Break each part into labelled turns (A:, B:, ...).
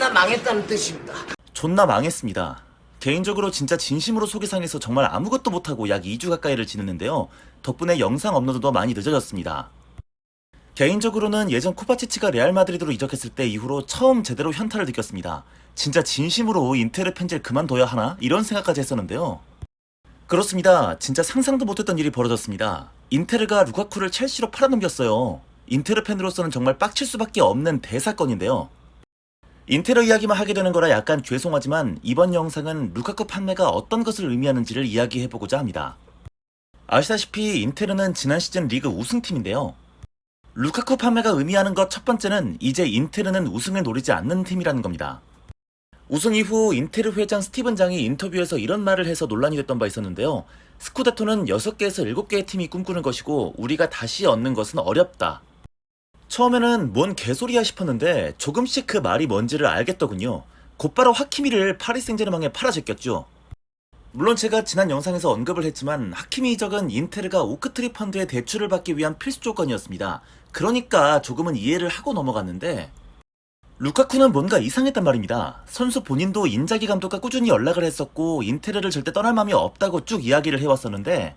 A: 존나 망했다는 뜻입니다.
B: 존나 망했습니다. 개인적으로 진짜 진심으로 속이 상해서 정말 아무것도 못하고 약 2주 가까이를 지냈는데요. 덕분에 영상 업로드도 많이 늦어졌습니다. 개인적으로는 예전 코바치치가 레알 마드리드로 이적했을 때 이후로 처음 제대로 현타를 느꼈습니다. 진짜 진심으로 인테르 펜젤 그만둬야 하나? 이런 생각까지 했었는데요. 그렇습니다. 진짜 상상도 못했던 일이 벌어졌습니다. 인테르가 루카쿠를 첼시로 팔아넘겼어요. 인테르 팬으로서는 정말 빡칠 수밖에 없는 대사건인데요. 인테리어 이야기만 하게 되는 거라 약간 죄송하지만 이번 영상은 루카쿠 판매가 어떤 것을 의미하는지를 이야기해보고자 합니다. 아시다시피 인테르는 지난 시즌 리그 우승팀인데요. 루카쿠 판매가 의미하는 것 첫 번째는 이제 인테르는 우승을 노리지 않는 팀이라는 겁니다. 우승 이후 인테르 회장 스티븐 장이 인터뷰에서 이런 말을 해서 논란이 됐던 바 있었는데요. 스쿠데토는 6개에서 7개의 팀이 꿈꾸는 것이고 우리가 다시 얻는 것은 어렵다. 처음에는 뭔 개소리야 싶었는데 조금씩 그 말이 뭔지를 알겠더군요. 곧바로 하키미를 파리 생제르맹에 팔아 제꼈죠. 물론 제가 지난 영상에서 언급을 했지만 하키미 이적은 인테르가 오크트리 펀드의 대출을 받기 위한 필수 조건이었습니다. 그러니까 조금은 이해를 하고 넘어갔는데 루카쿠는 뭔가 이상했단 말입니다. 선수 본인도 인자기 감독과 꾸준히 연락을 했었고 인테르를 절대 떠날 마음이 없다고 쭉 이야기를 해왔었는데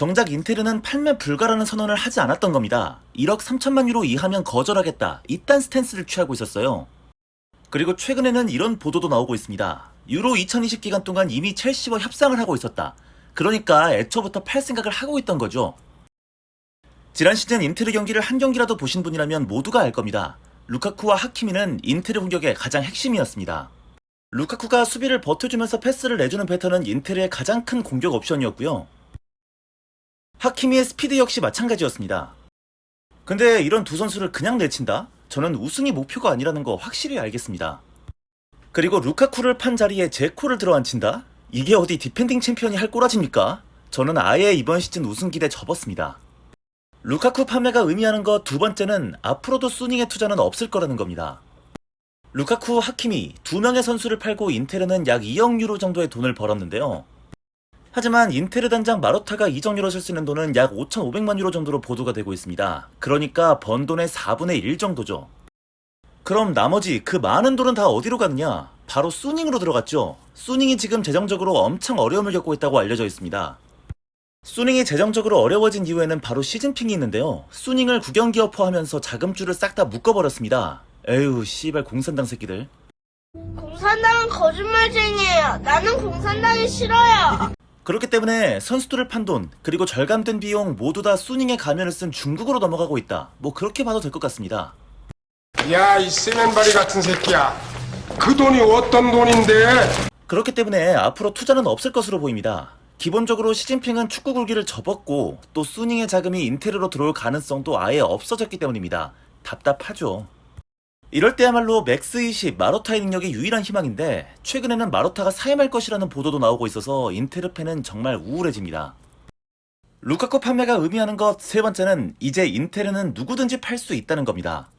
B: 정작 인테르는 판매 불가라는 선언을 하지 않았던 겁니다. 1억 3천만 유로 이하면 거절하겠다. 이딴 스탠스를 취하고 있었어요. 그리고 최근에는 이런 보도도 나오고 있습니다. 유로 2020 기간 동안 이미 첼시와 협상을 하고 있었다. 그러니까 애초부터 팔 생각을 하고 있던 거죠. 지난 시즌 인테르 경기를 한 경기라도 보신 분이라면 모두가 알 겁니다. 루카쿠와 하키미는 인테르 공격의 가장 핵심이었습니다. 루카쿠가 수비를 버텨주면서 패스를 내주는 패턴은 인테르의 가장 큰 공격 옵션이었고요. 하키미의 스피드 역시 마찬가지였습니다. 근데 이런 두 선수를 그냥 내친다? 저는 우승이 목표가 아니라는 거 확실히 알겠습니다. 그리고 루카쿠를 판 자리에 제코를 들어앉힌다? 이게 어디 디펜딩 챔피언이 할 꼬라집니까? 저는 아예 이번 시즌 우승 기대 접었습니다. 루카쿠 판매가 의미하는 것 두 번째는 앞으로도 수닝의 투자는 없을 거라는 겁니다. 루카쿠, 하키미 두 명의 선수를 팔고 인테르는 약 2억 유로 정도의 돈을 벌었는데요. 하지만 인테르 단장 마로타가 이적료로 쓸 수 있는 돈은 약 5,500만 유로 정도로 보도가 되고 있습니다. 그러니까 번 돈의 4분의 1 정도죠. 그럼 나머지 그 많은 돈은 다 어디로 갔느냐? 바로 수닝으로 들어갔죠. 수닝이 지금 재정적으로 엄청 어려움을 겪고 있다고 알려져 있습니다. 수닝이 재정적으로 어려워진 이유에는 바로 시즌핑이 있는데요. 수닝을 국영기업화 하면서 자금줄을 싹 다 묶어버렸습니다. 에휴 씨발 공산당 새끼들.
C: 공산당은 거짓말쟁이에요. 나는 공산당이 싫어요.
B: 그렇기 때문에 선수들을 판 돈, 그리고 절감된 비용 모두 다 수닝의 가면을 쓴 중국으로 넘어가고 있다. 뭐 그렇게 봐도 될 것 같습니다.
D: 야, 이 세면바리 같은 새끼야. 그 돈이 어떤 돈인데?
B: 그렇기 때문에 앞으로 투자는 없을 것으로 보입니다. 기본적으로 시진핑은 축구 굴기를 접었고 또 수닝의 자금이 인테르로 들어올 가능성도 아예 없어졌기 때문입니다. 답답하죠. 이럴 때야말로 맥스20 마로타의 능력이 유일한 희망인데 최근에는 마로타가 사임할 것이라는 보도도 나오고 있어서 인테르 팬은 정말 우울해집니다. 루카쿠 판매가 의미하는 것 세 번째는 이제 인테르는 누구든지 팔 수 있다는 겁니다.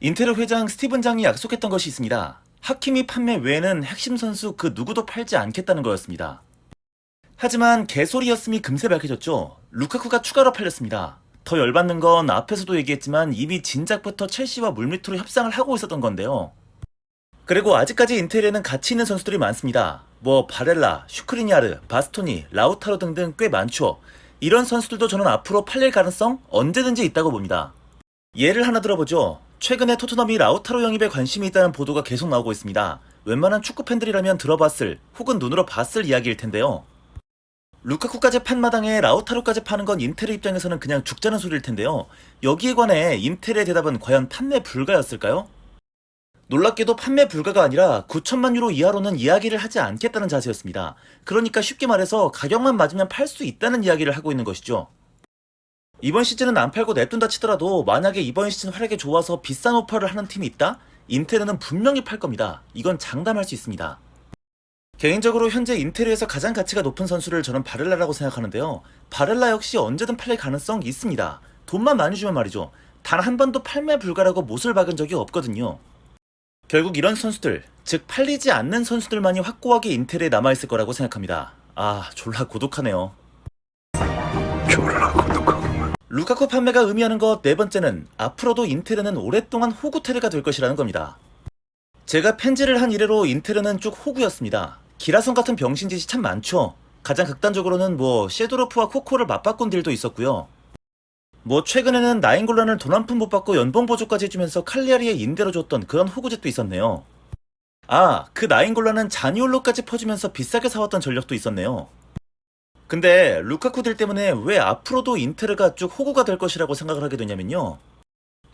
B: 인테르 회장 스티븐 장이 약속했던 것이 있습니다. 하키미 판매 외에는 핵심 선수 그 누구도 팔지 않겠다는 거였습니다. 하지만 개소리였음이 금세 밝혀졌죠. 루카쿠가 추가로 팔렸습니다. 더 열받는 건 앞에서도 얘기했지만 이미 진작부터 첼시와 물밑으로 협상을 하고 있었던 건데요. 그리고 아직까지 인테리에는 가치 있는 선수들이 많습니다. 뭐 바렐라, 슈크리니아르, 바스토니, 라우타로 등등 꽤 많죠. 이런 선수들도 저는 앞으로 팔릴 가능성 언제든지 있다고 봅니다. 예를 하나 들어보죠. 최근에 토트넘이 라우타로 영입에 관심이 있다는 보도가 계속 나오고 있습니다. 웬만한 축구 팬들이라면 들어봤을 혹은 눈으로 봤을 이야기일 텐데요. 루카쿠까지 판 마당에 라우타로까지 파는 건 인텔의 입장에서는 그냥 죽자는 소리일 텐데요. 여기에 관해 인텔의 대답은 과연 판매 불가였을까요? 놀랍게도 판매 불가가 아니라 9천만 유로 이하로는 이야기를 하지 않겠다는 자세였습니다. 그러니까 쉽게 말해서 가격만 맞으면 팔 수 있다는 이야기를 하고 있는 것이죠. 이번 시즌은 안 팔고 냅둔다 치더라도 만약에 이번 시즌 활약이 좋아서 비싼 오퍼를 하는 팀이 있다? 인텔은 분명히 팔 겁니다. 이건 장담할 수 있습니다. 개인적으로 현재 인테리에서 가장 가치가 높은 선수를 저는 바렐라라고 생각하는데요. 바렐라 역시 언제든 팔릴 가능성 있습니다. 돈만 많이 주면 말이죠. 단 한 번도 판매 불가라고 못을 박은 적이 없거든요. 결국 이런 선수들, 즉 팔리지 않는 선수들만이 확고하게 인텔에 남아있을 거라고 생각합니다. 아, 졸라 고독하네요. 루카쿠 판매가 의미하는 것 네 번째는 앞으로도 인테르는 오랫동안 호구 테르가 될 것이라는 겁니다. 제가 펜지를 한 이래로 인테르는 쭉 호구였습니다. 기라성 같은 병신짓이 참 많죠. 가장 극단적으로는 뭐 셰도로프와 코코를 맞바꾼 딜도 있었고요. 뭐 최근에는 나인골란을 돈 한 푼 못 받고 연봉 보조까지 해주면서 칼리아리에 인대로 줬던 그런 호구짓도 있었네요. 아, 그 나인골란은 자니올로까지 퍼주면서 비싸게 사왔던 전력도 있었네요. 근데 루카쿠 딜 때문에 왜 앞으로도 인테르가 쭉 호구가 될 것이라고 생각을 하게 되냐면요.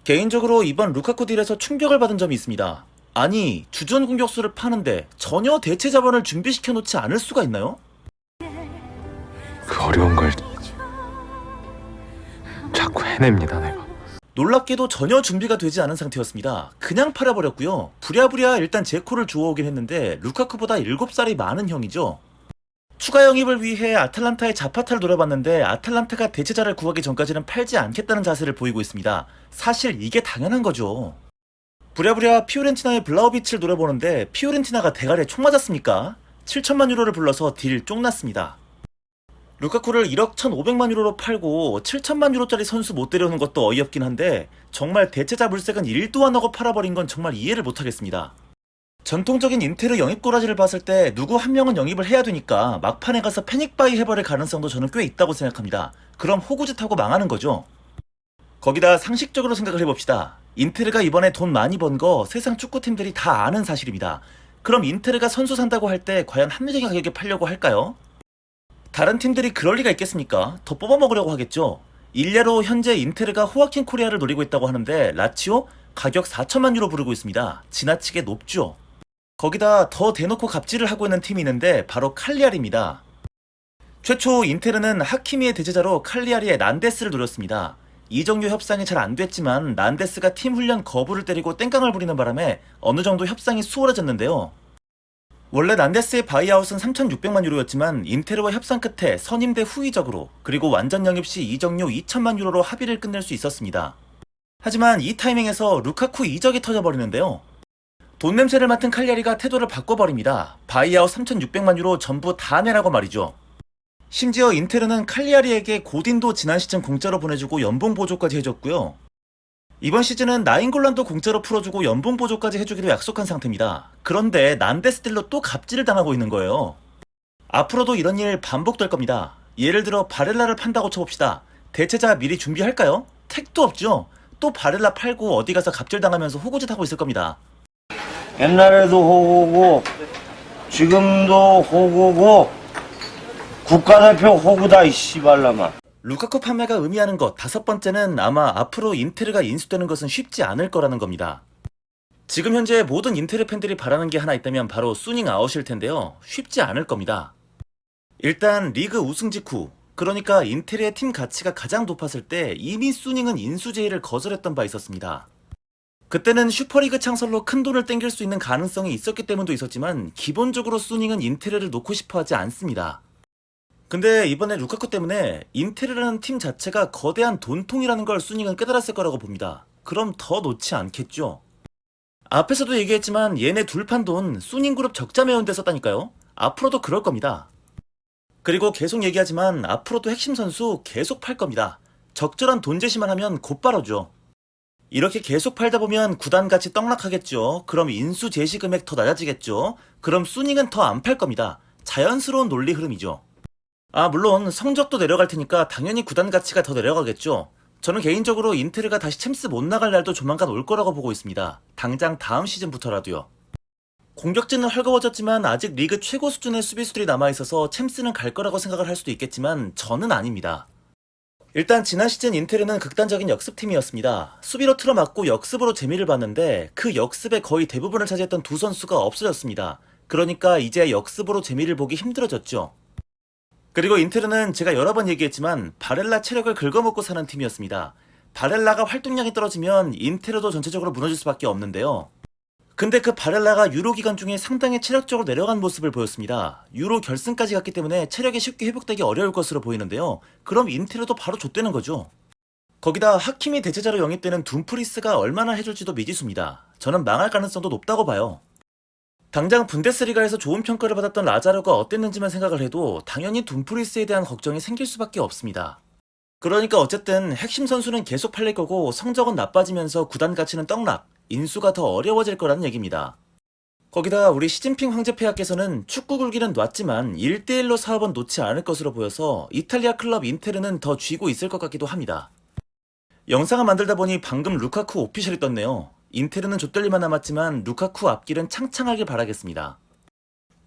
B: 개인적으로 이번 루카쿠 딜에서 충격을 받은 점이 있습니다. 아니, 주전 공격수를 파는데 전혀 대체 자본을 준비시켜 놓지 않을 수가 있나요?
E: 그 어려운 걸 자꾸 해냅니다 내가
B: 놀랍게도 전혀 준비가 되지 않은 상태였습니다. 그냥 팔아버렸고요. 부랴부랴 일단 제코를 주워오긴 했는데 루카쿠보다 7살이 많은 형이죠. 추가 영입을 위해 아틀란타의 자파타를 노려봤는데 아틀란타가 대체자를 구하기 전까지는 팔지 않겠다는 자세를 보이고 있습니다. 사실 이게 당연한 거죠. 부랴부랴 피오렌티나의 블라우비치를 노려보는데 피오렌티나가 대가리에 총 맞았습니까? 7천만 유로를 불러서 딜 쫑났습니다. 루카쿠를 1억 1,500만 유로로 팔고 7천만 유로짜리 선수 못 데려오는 것도 어이없긴 한데 정말 대체자 물색은 1도 안 하고 팔아버린 건 정말 이해를 못하겠습니다. 전통적인 인테르 영입 꼬라지를 봤을 때 누구 한 명은 영입을 해야 되니까 막판에 가서 패닉바이 해버릴 가능성도 저는 꽤 있다고 생각합니다. 그럼 호구짓하고 망하는 거죠. 거기다 상식적으로 생각을 해봅시다. 인테르가 이번에 돈 많이 번 거 세상 축구팀들이 다 아는 사실입니다. 그럼 인테르가 선수 산다고 할 때 과연 합리적인 가격에 팔려고 할까요? 다른 팀들이 그럴 리가 있겠습니까? 더 뽑아먹으려고 하겠죠. 일례로 현재 인테르가 호아킨 코리아를 노리고 있다고 하는데 라치오 가격 4천만 유로 부르고 있습니다. 지나치게 높죠. 거기다 더 대놓고 갑질을 하고 있는 팀이 있는데 바로 칼리아리입니다. 최초 인테르는 하키미의 대제자로 칼리아리의 난데스를 노렸습니다. 이정료 협상이 잘 안 됐지만 난데스가 팀 훈련 거부를 때리고 땡깡을 부리는 바람에 어느 정도 협상이 수월해졌는데요. 원래 난데스의 바이아웃은 3,600만 유로였지만 인테르와 협상 끝에 선임대 후의적으로 그리고 완전 영입 시 이적료 2천만 유로로 합의를 끝낼 수 있었습니다. 하지만 이 타이밍에서 루카쿠 이적이 터져버리는데요. 돈 냄새를 맡은 칼리아리가 태도를 바꿔버립니다. 바이아웃 3,600만 유로 전부 다 내라고 말이죠. 심지어 인테르는 칼리아리에게 고딘도 지난 시즌 공짜로 보내주고 연봉 보조까지 해줬고요. 이번 시즌은 나인골란도 공짜로 풀어주고 연봉 보조까지 해주기로 약속한 상태입니다. 그런데 난데스딜로 또 갑질을 당하고 있는 거예요. 앞으로도 이런 일 반복될 겁니다. 예를 들어 바렐라를 판다고 쳐봅시다. 대체자 미리 준비할까요? 택도 없죠. 또 바렐라 팔고 어디 가서 갑질 당하면서 호구짓 하고 있을 겁니다.
A: 옛날에도 호구고 지금도 호구고 국가대표 호구다 이 씨발라마.
B: 루카쿠 판매가 의미하는 것 다섯 번째는 아마 앞으로 인테르가 인수되는 것은 쉽지 않을 거라는 겁니다. 지금 현재 모든 인테르 팬들이 바라는 게 하나 있다면 바로 수닝 아웃일 텐데요. 쉽지 않을 겁니다. 일단 리그 우승 직후 그러니까 인테르의 팀 가치가 가장 높았을 때 이미 수닝은 인수 제의를 거절했던 바 있었습니다. 그때는 슈퍼리그 창설로 큰 돈을 땡길 수 있는 가능성이 있었기 때문도 있었지만 기본적으로 수닝은 인테르를 놓고 싶어 하지 않습니다. 근데 이번에 루카쿠 때문에 인테르라는 팀 자체가 거대한 돈통이라는 걸 수닝은 깨달았을 거라고 봅니다. 그럼 더 놓지 않겠죠. 앞에서도 얘기했지만 얘네 둘판 돈 수닝 그룹 적자 매운데 썼다니까요. 앞으로도 그럴 겁니다. 그리고 계속 얘기하지만 앞으로도 핵심 선수 계속 팔 겁니다. 적절한 돈 제시만 하면 곧바로죠. 이렇게 계속 팔다 보면 구단 가치 떡락하겠죠. 그럼 인수 제시 금액 더 낮아지겠죠. 그럼 수닝은 더 안 팔 겁니다. 자연스러운 논리 흐름이죠. 아, 물론 성적도 내려갈 테니까 당연히 구단 가치가 더 내려가겠죠. 저는 개인적으로 인테르가 다시 챔스 못 나갈 날도 조만간 올 거라고 보고 있습니다. 당장 다음 시즌부터라도요. 공격진은 헐거워졌지만 아직 리그 최고 수준의 수비수들이 남아있어서 챔스는 갈 거라고 생각을 할 수도 있겠지만 저는 아닙니다. 일단 지난 시즌 인테르는 극단적인 역습팀이었습니다. 수비로 틀어막고 역습으로 재미를 봤는데 그 역습의 거의 대부분을 차지했던 두 선수가 없어졌습니다. 그러니까 이제 역습으로 재미를 보기 힘들어졌죠. 그리고 인테르는 제가 여러 번 얘기했지만 바렐라 체력을 긁어먹고 사는 팀이었습니다. 바렐라가 활동량이 떨어지면 인테르도 전체적으로 무너질 수밖에 없는데요. 근데 그 바렐라가 유로 기간 중에 상당히 체력적으로 내려간 모습을 보였습니다. 유로 결승까지 갔기 때문에 체력이 쉽게 회복되기 어려울 것으로 보이는데요. 그럼 인테르도 바로 좆되는 거죠. 거기다 하킴이 대체자로 영입되는 둠프리스가 얼마나 해줄지도 미지수입니다. 저는 망할 가능성도 높다고 봐요. 당장 분데스리가에서 좋은 평가를 받았던 라자르가 어땠는지만 생각을 해도 당연히 둠프리스에 대한 걱정이 생길 수밖에 없습니다. 그러니까 어쨌든 핵심 선수는 계속 팔릴 거고 성적은 나빠지면서 구단 가치는 떡락, 인수가 더 어려워질 거라는 얘기입니다. 거기다 우리 시진핑 황제 폐하께서는 축구 굴기는 놨지만 1대1로 사업은 놓지 않을 것으로 보여서 이탈리아 클럽 인테르는 더 쥐고 있을 것 같기도 합니다. 영상을 만들다 보니 방금 루카쿠 오피셜이 떴네요. 인테르는 좆들리만 남았지만 루카쿠 앞길은 창창하길 바라겠습니다.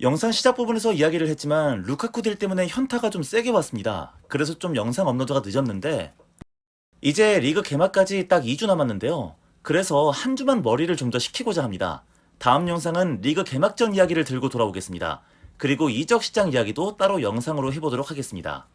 B: 영상 시작 부분에서 이야기를 했지만 루카쿠 딜 때문에 현타가 좀 세게 왔습니다. 그래서 좀 영상 업로드가 늦었는데 이제 리그 개막까지 딱 2주 남았는데요. 그래서 한 주만 머리를 좀 더 식히고자 합니다. 다음 영상은 리그 개막전 이야기를 들고 돌아오겠습니다. 그리고 이적 시장 이야기도 따로 영상으로 해보도록 하겠습니다.